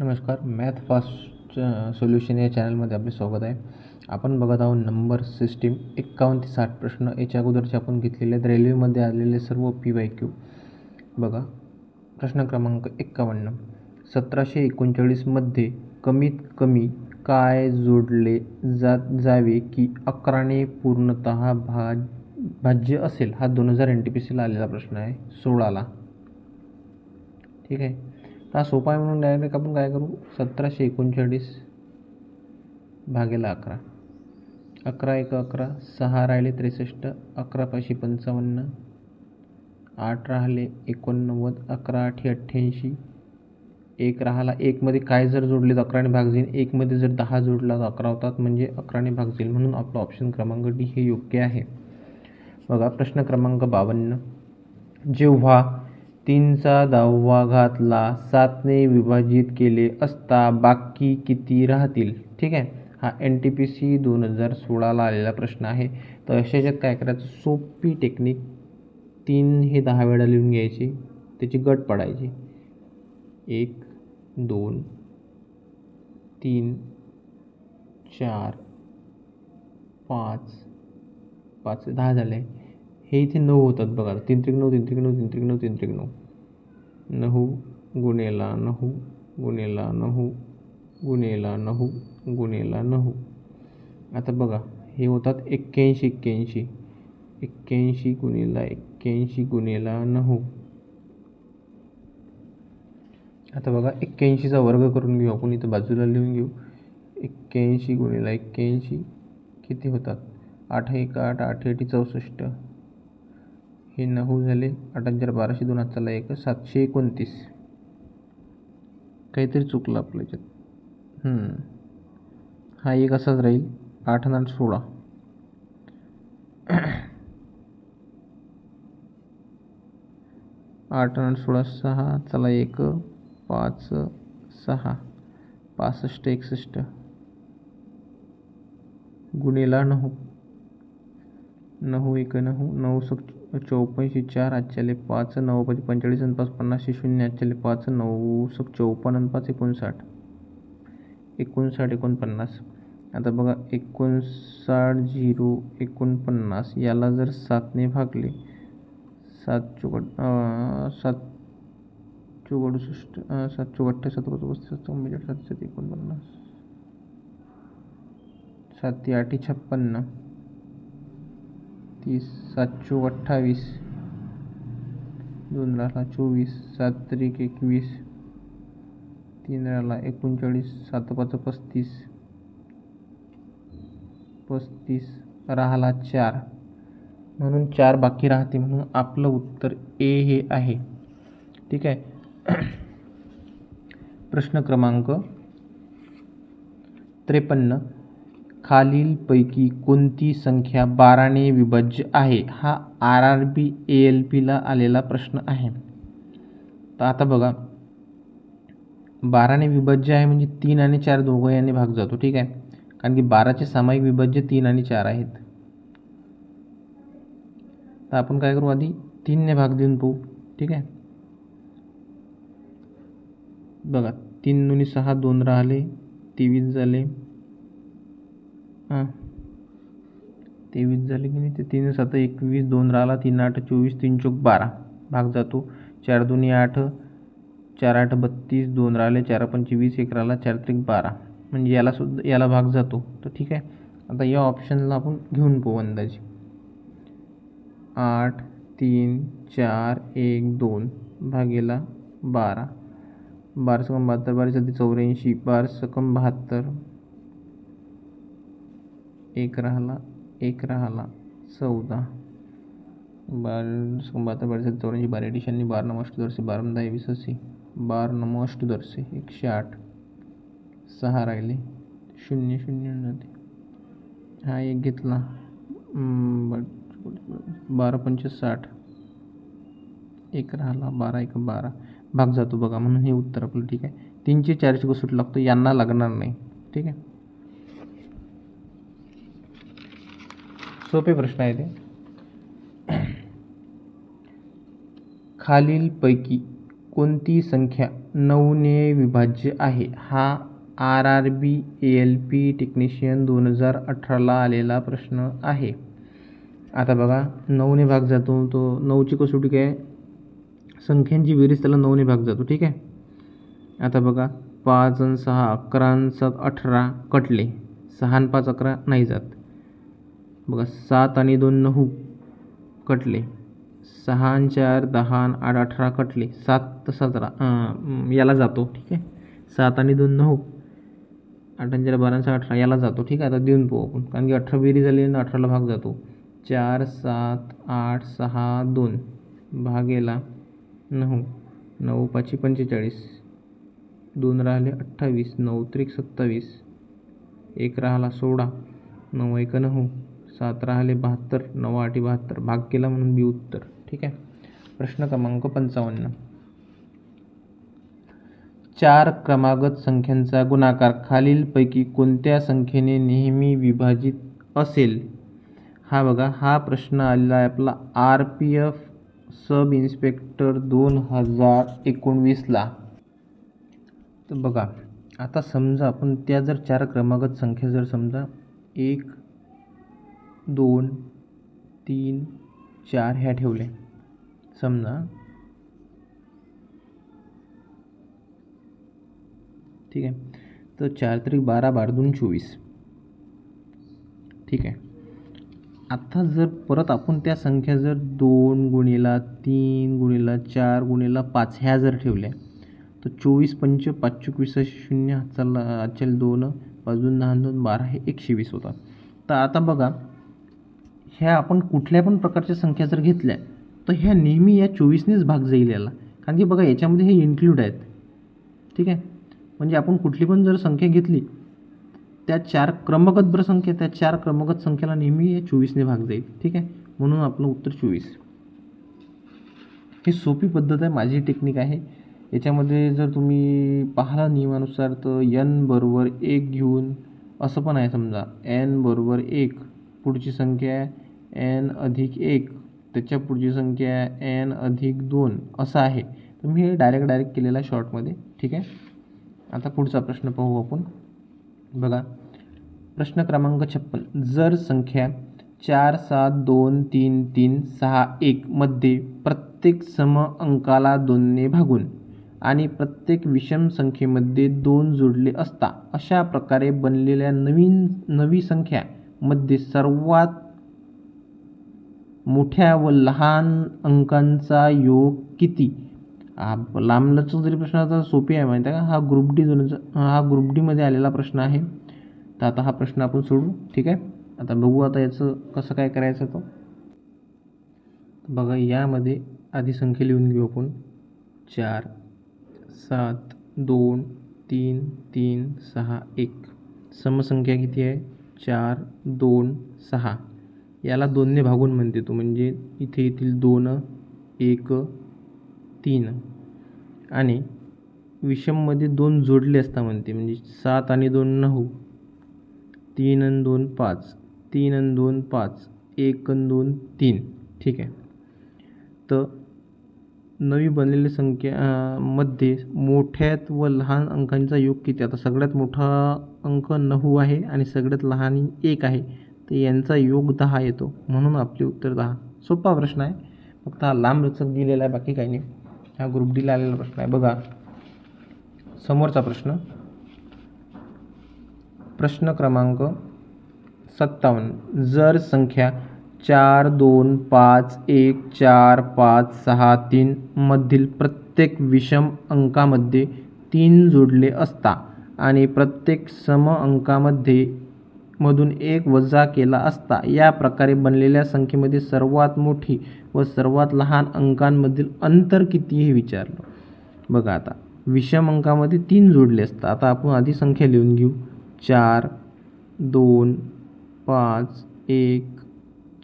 नमस्कार math fast solution या चॅनलमध्ये आपले स्वागत आहे. आपण बघत आहोत नंबर सिस्टीम एक्कावन्न ते साठ प्रश्न. याच्या अगोदरचे आपण घेतलेले आहेत. रेल्वेमध्ये आलेले सर्व पी वाय क्यू. बघा प्रश्न क्रमांक एक्कावन्न सतराशे एकोणचाळीसमध्ये कमीत कमी काय जोडले जात जावे की अकराने पूर्णतः भा भाज्य असेल? हा दोन हजार एन टी पी सीला आलेला प्रश्न आहे. सोळाला. ठीक आहे? हा सोपा आहे म्हणून डायरेक्ट आपण काय करू? सतराशे एकोणचाळीस भागेला अकरा. अकरा एक अकरा सहा राहिले त्रेसष्ट अकरा पाचशे पंचावन्न आठ राहिले एकोणनव्वद अकरा आठे अठ्ठ्याऐंशी एक राहिला एकमध्ये काय जर जोडले तर अकराने भाग जाईल. एकमध्ये जर दहा जोडला तर अकरा होतात म्हणजे अकराने भाग जाईल म्हणून आपलं ऑप्शन क्रमांक डी हे योग्य आहे. बघा प्रश्न क्रमांक बावन्न. जेव्हा तीनचा दहावा घातला सातने विभाजित केले असता बाकी किती राहतील? ठीक आहे. हा एन टी पी सी दोन हजार सोळाला आलेला प्रश्न आहे. तर अशा काय करायचं? सोपी टेक्निक तीन हे दहा वेळा लिहून घ्यायची. त्याची गट पडायची. एक दोन तीन चार पाच पाच दहा झाले. हे इथे नऊ होतात बघा. तीन त्रिक नऊ तीन त्रिक नऊ तीन त्रिक नऊ तीन त्रिक नऊ. नऊ गुणेला नऊ गुणेला नऊ गुणेला नऊ गुणेला नऊ. आता बघा हे होतात एक्क्याऐंशी एक्क्याऐंशी. एक्क्याऐंशी गुणेला एक्क्याऐंशी गुणेला नऊ. आता बघा एक्क्याऐंशीचा वर्ग करून घेऊ. आपण इथं बाजूला लिहून घेऊ. एक्क्याऐंशी गुणेला एक्क्याऐंशी. किती होतात? आठ एक आठ आठ एटी चौसष्ट. हे नऊ झाले. आठ हजार बाराशे दोन चालला. एक सातशे एकोणतीस. काहीतरी चुकलं आपल्या याच्यात. हा एक असाच राहील. आठ आणि आठ सोळा. आठ आठ सोळा सहा. चला एक पाच सहा. पासष्ट एकसष्ट. गुणेला नऊ. नऊ एक नऊ. नऊ सक चौपन्नशे चार आजच्याले पाच नऊ पाच पंचेचाळीस आणि पाच पन्नासशे शून्य आजच्याले पाच नऊ सक चौपन्न आणि पाच एकोणसाठ. एकोणसाठ एकोणपन्नास. आता बघा एकोणसाठ झिरो एकोणपन्नास याला जर सातने भागले सात चौकट सात चौक अडुसष्ट सात चौक सात पस्तीस सात सात एकोणपन्नास. सात ते आठी छप्पन्न. तीस सात अठ्ठावीस. दोन राहिला चोवीस सात त्रिक एकवीस. तीन राला एकोणचाळीस सात पाच पस्तीस. पस्तीस राहला चार. म्हणून चार बाकी राहते म्हणून आपलं उत्तर ए हे आहे. ठीक आहे? प्रश्न क्रमांक त्रेपन्न. खालीलपैकी कोणती संख्या बाराने विभाज्य आहे? हा R R B A L पीला आलेला प्रश्न आहे. तर आता बघा. बाराने विभाज्य आहे म्हणजे तीन आणि चार दोघं याने भाग जातो ठीक आहे? कारण की बाराचे सामायिक विभाज्य तीन आणि चार आहेत. तर आपण काय करू आधी? तीनने भाग देऊन पाहू ठीक आहे? बघा तीन दोन्ही सहा दोन राहिले तेवीस झाले हां. तेवीस झाले की नाही? ते तीन सात एकवीस दोन राहिला तीन आठ चोवीस तीन चौक बारा. भाग जातो. चार दोन्ही आठ चार आठ बत्तीस दोन राहिले चार पंचवीस एक राहिला चार त्रिक बारा. म्हणजे याला सुद्धा याला भाग जातो. तर ठीक आहे. आता या ऑप्शनला आपण घेऊन पाहू अंदाजे. आठ तीन चार एक दोन. भागेला बारा. बारा सकम बहात्तर बारा सध्या चौऱ्याऐंशी बारा सकम बहात्तर. एक राहिला एक राहिला चौदा. बारा सकम बारा चौऱ्याऐंशी बारा एडिशननी बारा नऊ अष्टदर्शे बारा दहा वीस अस्सी. बारा नऊ एकशे आठ. सहा राहिले शून्य शून्य जाते हा एक घेतला. बारा पंच साठ एक राहिला बारा एक बारा. भाग जातो बघा म्हणून हे उत्तर आपलं ठीक आहे. तीनशे चारशे सुट लागतो यांना लागणार नाही. ठीक आहे? सोपे प्रश्न आहे ते खालीलपैकी कोणती संख्या नऊने विभाज्य आहे? हा R R B A L P technician दोन हजार अठराला आलेला प्रश्न आहे. आता बघा नऊने भाग जातो तो नऊची कसोटी काय? संख्यांची बेरीज त्याला नऊने भाग जातो ठीक आहे? आता बघा पाच आणि सहा अकरा आणि सात अठरा कटले. सहा आणि पाच अकरा नाही जात. बघा सात आणि दोन नऊ कटले. सहा आणि चार दहा आणि आठ अठरा कटले. सात तर सतरा याला जातो ठीक आहे? सात आणि दोन नऊ. आठ आणि चार बारा सहा अठरा याला जातो ठीक आहे? आता देऊन पाहू आपण. कारण की अठरा बेरी झाली आणि अठराला भाग जातो. चार सात आठ सहा दोन. भागेला नऊ. नऊ पाचशे पंचेचाळीस. दोन राहिले अठ्ठावीस. नऊ त्रिक सत्तावीस. एक राहिला सोळा. नऊ एक नऊ. सात राहिले बहात्तर नऊ आठी बहात्तर. भाग केला म्हणून बी उत्तर. ठीक आहे? प्रश्न क्रमांक पंचावन्न. चार क्रमागत संख्यांचा गुणाकार खालीलपैकी कोणत्या संख्येने नेहमी विभाजित असेल? हा बघा हा प्रश्न आलेला आहे आपला R P F sub inspector दोन हजार एकोणवीसला तर बघा आता समजा आपण त्या जर चार क्रमागत संख्या जर समजा एक दोन तीन चार ह्या ठेवल्या समजा. ठीक आहे. तर चार तरी बारा बारा दोन चोवीस. ठीक आहे. आत्ता जर परत आपण त्या संख्या जर दोन गुणिला तीन गुणिला चार गुणिला पाच ह्या जर ठेवल्या तर चोवीस पंच पाच चोवीस शून्य चालला आजच्याला दोन पाच दोन दहा दोन बारा हे एकशे वीस होतात. तर आता बघा ह्या आपण कुठल्या पण प्रकारच्या संख्या जर घेतल्या तर ह्या नेहमी या चोवीसनेच भाग जाईल याला. कारण की बघा याच्यामध्ये हे इन्क्लूड आहेत. ठीक आहे? म्हणजे आपण कुठली पण जर संख्या घेतली त्या चार क्रमगत बरं संख्या त्या चार क्रमगत संख्येला नेहमी या चोवीसने भाग जाईल. ठीक आहे? म्हणून आपलं उत्तर चोवीस. ही सोपी पद्धत आहे माझी टेक्निक आहे. याच्यामध्ये जर तुम्ही पाहिला नियमानुसार तर यन बरोबर एक घेऊन असं पण आहे समजा एन बरोबर एक. पुढची संख्या आहे एन अधिक एक त्याच्या पुढची संख्या एन अधिक दोन असं आहे. तर मी हे डायरेक्ट डायरेक्ट केलेला शॉर्टमध्ये ठीक आहे? आता पुढचा प्रश्न पाहू आपण. बघा प्रश्न क्रमांक छप्पन. जर संख्या चार सात दोन तीन तीन सहा एकमध्ये प्रत्येक सम अंकाला दोनने भागून आणि प्रत्येक विषम संख्येमध्ये दोन जोडले असता अशा प्रकारे बनलेल्या नवीन नवी संख्यामध्ये सर्वात मोठ्या व लहान अंकांचा योग किती? हा लांबलचक जरी प्रश्न आता सोपी आहे माहिती आहे का? हा ग्रुप डी दोन हा ग्रुप डीमध्ये आलेला प्रश्न आहे. तर आता हा प्रश्न आपण सोडू ठीक आहे? आता बघू आता याचं कसं काय करायचं तो. बघा यामध्ये आधी संख्या लिहून घेऊ आपण. चार सात दोन तीन तीन सहा एक. समसंख्या किती आहे? चार दोन सहा. याला दोनने भागून म्हणते तो. म्हणजे इथे येतील दोन एक तीन. आणि विषममध्ये दोन जोडले असता म्हणते. म्हणजे सात आणि दोन नऊ. तीन आणि दोन पाच. तीन आणि दोन पाच. एक आणि दोन तीन. ठीक आहे. तर नवी बनलेली संख्या मध्ये मोठ्यात व लहान अंकांचा योग किती? आता सगळ्यात मोठा अंक नऊ आहे आणि सगळ्यात लहान एक आहे. तर यांचा योग दहा येतो. म्हणून आपले उत्तर दहा. सोपा प्रश्न आहे. फक्त हा लांबलचक दिलेला आहे बाकी काही नाही. हा ग्रुप डीला आलेला प्रश्न आहे. बघा. समोरचा प्रश्न. प्रश्न क्रमांक सत्तावन्न. जर संख्या चार दोन पाच एक चार पाच सहा तीन मधील प्रत्येक विषम अंकामध्ये तीन जोडले असता आणि प्रत्येक सम अंकामध्ये मधून एक वजा केला असता. या प्रकारे बनलेल्या संख्येमध्ये सर्वात मोठी व सर्वात लहान अंकांमधील अंतर किती हे विचारलं. बघा आता विषम अंकामध्ये तीन जोडले असतात आता आपण आधी संख्या लिहून घेऊ. चार दोन पाच एक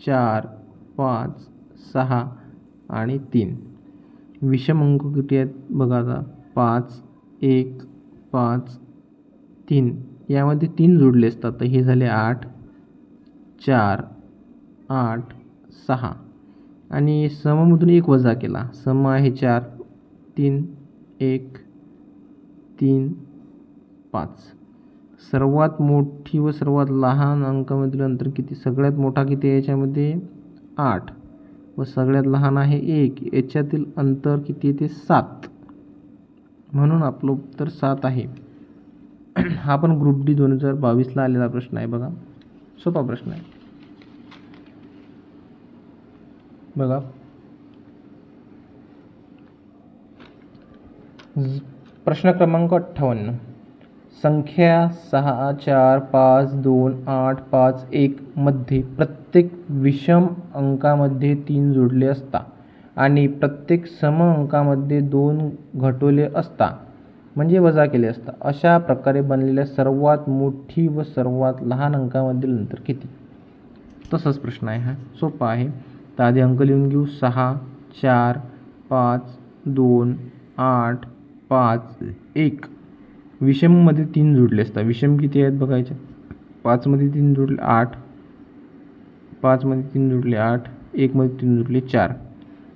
चार पाच सहा आणि तीन. विषम अंक किती आहेत? बघा आता पाच एक पाच तीन. यामध्ये तीन जोडले असतात. तर हे झाले आठ चार आठ सहा. आणि सममधून एक वजा केला. सम आहे चार तीन एक तीन पाच. सर्वात मोठी व सर्वात लहान अंकामधील अंतर किती? सगळ्यात मोठा किती आहे? याच्यामध्ये आठ. व सगळ्यात लहान आहे एक. याच्यातील अंतर किती ते सात. म्हणून आपलं उत्तर सात आहे. हा पण ग्रुप डी दोन हजार बावीसला आलेला प्रश्न आहे बघा. सोपा प्रश्न आहे. बघा. ज- प्रश्न क्रमांक अठ्ठावन्न. संख्या सहा चार पाच दोन आठ पाच एकमध्ये प्रत्येक विषम अंकामध्ये तीन जोडले असता आणि प्रत्येक सम अंकामध्ये दोन घटवले असता. म्हणजे वजा केले असता. अशा प्रकारे बनलेल्या सर्वात मोठी व सर्वात लहान अंकामधील अंतर किती? तसाच प्रश्न आहे हा. सोपा आहे. तर आधी अंक लिहून घेऊ. सहा चार पाच दोन आठ पाच एक. विषममध्ये तीन जोडले असतात विषम किती आहेत बघायचे? पाचमध्ये तीन जोडले आठ. पाचमध्ये तीन जोडले आठ. एकमध्ये तीन जोडले चार.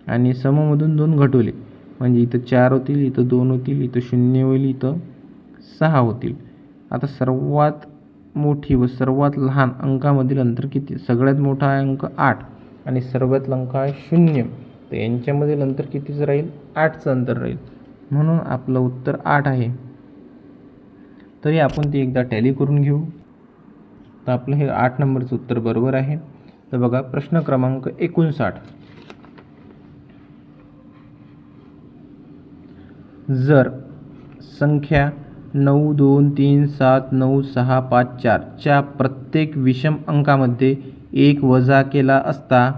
आणि सममधून दोन घटवले. म्हणजे इथं चार होतील इथं दोन होतील इथं शून्य होईल इथं सहा होतील. आता सर्वात मोठी व सर्वात लहान अंकामधील अंतर किती? सगळ्यात मोठा आहे अंक आठ आणि सर्वात अंक आहे शून्य. तर यांच्यामधील अंतर कितीचं राहील? आठचं अंतर राहील. म्हणून आपलं उत्तर आठ आहे. तरी आपण ते एकदा टॅली करून घेऊ. तर आपलं हे आठ नंबरचं उत्तर बरोबर आहे. तर बघा प्रश्न क्रमांक एकोणसाठ. जर संख्या नऊ दोन तीन सात नऊ सहा पाच चारच्या प्रत्येक विषम अंकामध्ये एक वजा केला असता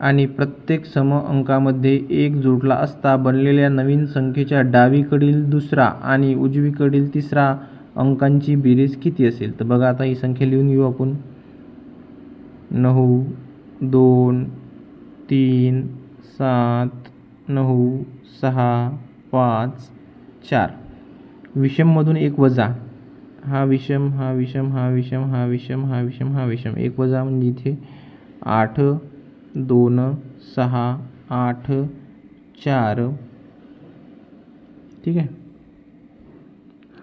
आणि प्रत्येक सम अंकामध्ये एक जोडला असता बनलेल्या नवीन संख्येच्या डावीकडील दुसरा आणि उजवीकडील तिसरा अंकांची बेरीज किती असेल? तर बघा आता ही संख्या लिहून घेऊ आपण. नऊ दोन तीन सात नऊ सहा पाच चार. विषममधून एक वजा. हा विषम हा विषम हा विषम हा विषम हा विषम हा विषम. एक वजा म्हणजे इथे आठ दोन सहा आठ चार. ठीक आहे?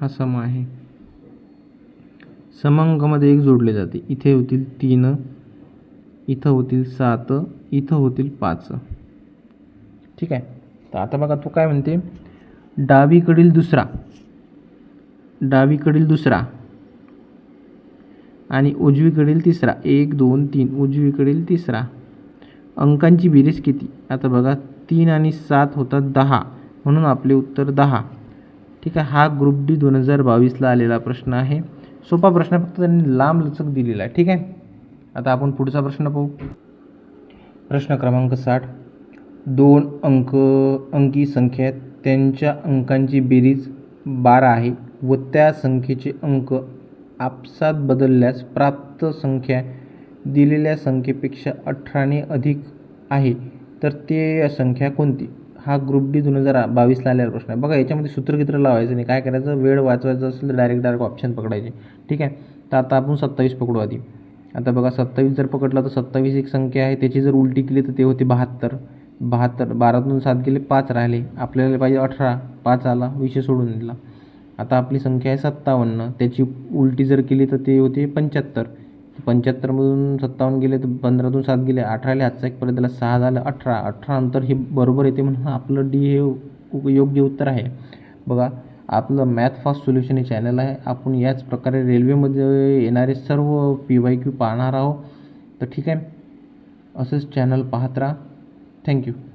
हा सम आहे. समांकामध्ये एक जोडले जाते. इथे होतील तीन इथं होतील सात इथं होतील पाच. ठीक आहे? तर आता बघा तो काय म्हणते? डावीकडील दुसरा. डावीकडील दुसरा. आणि उजवीकडील तिसरा. एक दोन तीन. उजवीकडील तिसरा. अंकांची बेरीज किती? आता बघा तीन आणि सात होतात दहा. म्हणून आपले उत्तर दहा. ठीक आहे हा ग्रुप डी दोन हजार बावीसला आलेला प्रश्न आहे. सोपा प्रश्न फक्त त्यांनी लांब लचक दिलेला आहे. ठीक आहे? आता आपण पुढचा प्रश्न पाहू. प्रश्न क्रमांक साठ. दोन अंक अंकी संख्या आहेत त्यांच्या अंकांची बेरीज बारा आहे व त्या संख्येचे अंक आपसात बदलल्यास प्राप्त संख्या दिलेल्या संख्येपेक्षा अठराने अधिक आहे. तर ते संख्या कोणती? हा ग्रुप डी दोन हजार बावीसला आलेला प्रश्न आहे. बघा याच्यामध्ये सूत्रगित्र लावायचं नाही काय करायचं? वेळ वाचवायचं असेल तर डायरेक्ट डायरेक्ट ऑप्शन पकडायचे. ठीक आहे? तर आता आपण सत्तावीस पकडू आधी. आता बघा सत्तावीस जर पकडला तर सत्तावीस एक संख्या आहे. त्याची जर उलटी केली तर ते होते बहात्तर. बहात्तर बारातून सात गेले पाच राहिले. आपल्याला पाहिजे अठरा पाच आला विषय सोडून दिला. आता आपली संख्या आहे सत्तावन्न. त्याची उलटी जर केली तर ते होते पंच्याहत्तर. पंच्याहत्तरमधून सत्तावन्न गेले तर पंधरातून सात गेले अठरा आले आजचा एक परत त्याला सहा झालं अठरा. अठरा नंतर हे बरोबर येते म्हणून आपलं डी हे योग्य उत्तर आहे. बघा आपलं मॅथ फास्ट सोल्युशन हे चॅनल आहे. आपण याच प्रकारे रेल्वेमध्ये येणारे सर्व पी वाय क्यू पाहणार आहोत. तर ठीक आहे. असंच चॅनल पाहत राहा. Thank you